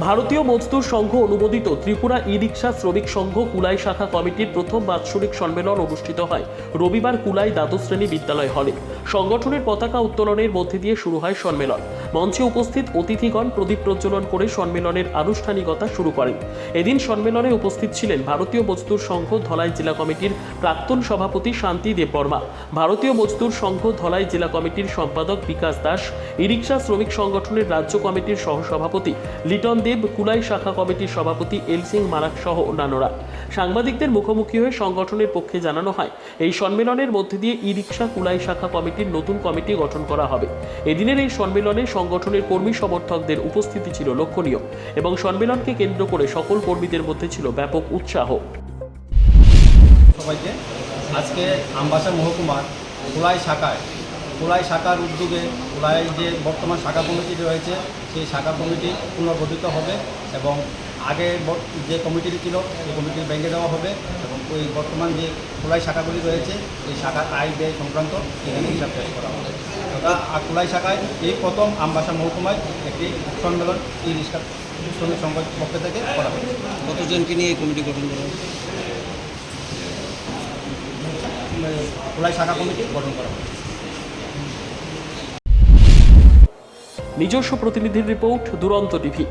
ভারতীয় মজদুর সংঘ অনুমোদিত ত্রিপুরা ই রিক্সা শ্রমিক সংঘ কুলাই শাখা কমিটির প্রথম বাৎসরিক সম্মেলন অনুষ্ঠিত হয়। রবিবার কুলাই দ্বাদশ শ্রেণি বিদ্যালয় হলে। সংগঠনের পতাকা উত্তোলনের মধ্যে দিয়ে শুরু হয় সম্মেলন। মঞ্চে উপস্থিত অতিথিগণ প্রদীপ প্রজ্বলন করে সম্মেলনের আনুষ্ঠানিকতা শুরু করেন। এদিন সম্মেলনে উপস্থিত ছিলেন ভারতীয় মজদুর সংঘ ধলাই জেলা কমিটির প্রাক্তন সভাপতি শান্তি দেববর্মা, ভারতীয় মজদুর সংঘ ধলাই জেলা কমিটির সম্পাদক বিকাশ দাস ই রিক্সা শ্রমিক সংগঠনের রাজ্য কমিটির সহসভাপতি লিটন দেব, কুলাই শাখা কমিটির সভাপতি এল সিং মারাক সহ অন্যান্যরা। সাংবাদিকদের মুখোমুখি হয়ে সংগঠনের পক্ষে জানানো হয়, এই সম্মেলনের মধ্যে দিয়ে ই রিক্সা কুলাই শাখা কমিটির নতুন কমিটি গঠন করা হবে। এদিনের এই সম্মেলনে সংগঠনের কর্মী সমর্থকদের উপস্থিতি ছিল লক্ষণীয় এবং সম্মেলনকে কেন্দ্র করে সকল কর্মীদের মধ্যে ছিল ব্যাপক উৎসাহ। সবাইকে, আজকে আমবাসা মহকুমার কোলাই শাখায়, কোলাই শাখার উদ্যোগে কোলাই যে বর্তমান শাখা কমিটি রয়েছে, সেই শাখা কমিটি পুনর্গঠিত হবে এবং আগে যে কমিটি ছিল, সেই কমিটি ভেঙে দেওয়া হবে এবং ওই বর্তমান যে খোলাই শাখাগুলি রয়েছে এই শাখার আয় ব্যয় সংক্রান্ত এখানে হিসাব পেশ করা হবে। তথা আর কোলাই শাখায় এই প্রথম আমবাসা মহকুমায় একটি সম্মেলন এই রিক্সা শ্রমিক সংঘের পক্ষ থেকে করা হবে। কতজনকে নিয়ে এই কমিটি গঠন করা? কোলাই শাখা কমিটি গঠন করা হবে। নিজস্ব প্রতিনিধির রিপোর্ট দুরন্ত টিভি।